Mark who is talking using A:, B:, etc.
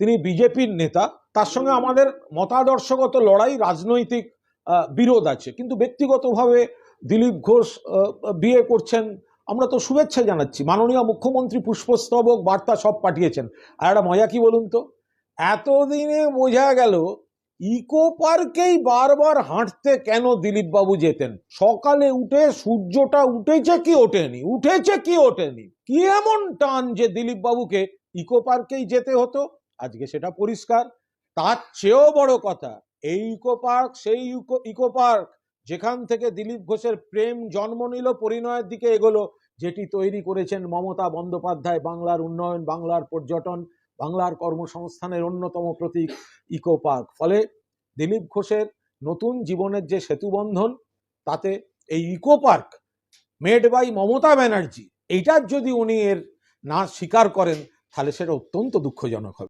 A: তিনি বিজেপির নেতা, তার সঙ্গে আমাদের মতাদর্শগত লড়াই, রাজনৈতিক বিরোধ আছে। কিন্তু ব্যক্তিগতভাবে দিলীপ ঘোষ বিয়ে করছেন, আমরা তো শুভেচ্ছা জানাচ্ছি। মাননীয় মুখ্যমন্ত্রী পুষ্পস্তবক বার্তা সব পাঠিয়েছেন। আর একটা মজা কি বলুন তো? এতদিনে বোঝা গেল, ইকো পার্কেই বারবার হাঁটতে কেন দিলীপ বাবু যেতেন? সকালে উঠে সূর্যটা উঠেছে কি ওঠেনি? উঠেছে কি ওঠেনি? কি এমন টান যে দিলীপ বাবুকে ইকো পার্কেই যেতে হতো? আজকে সেটা পরিষ্কার। তার চেয়েও বড় কথা, এই ইকো পার্ক, সেই ইকো পার্ক, যেখান থেকে দিলীপ ঘোষের প্রেম জন্ম নিল, পরিণয়ের দিকে এগোলো, যেটি তৈরি করেছেন মমতা বন্দ্যোপাধ্যায়, বাংলার উন্নয়ন, বাংলার পর্যটন, বাংলার কর্মসংস্থানের অন্যতম প্রতীক ইকো পার্ক। ফলে দিলীপ ঘোষের নতুন জীবনের যে সেতুবন্ধন তাতে এই eco park made by Mamata Banerjee, এইটার যদি উনি এর না স্বীকার করেন, তাহলে সেটা অত্যন্ত দুঃখজনক হবে।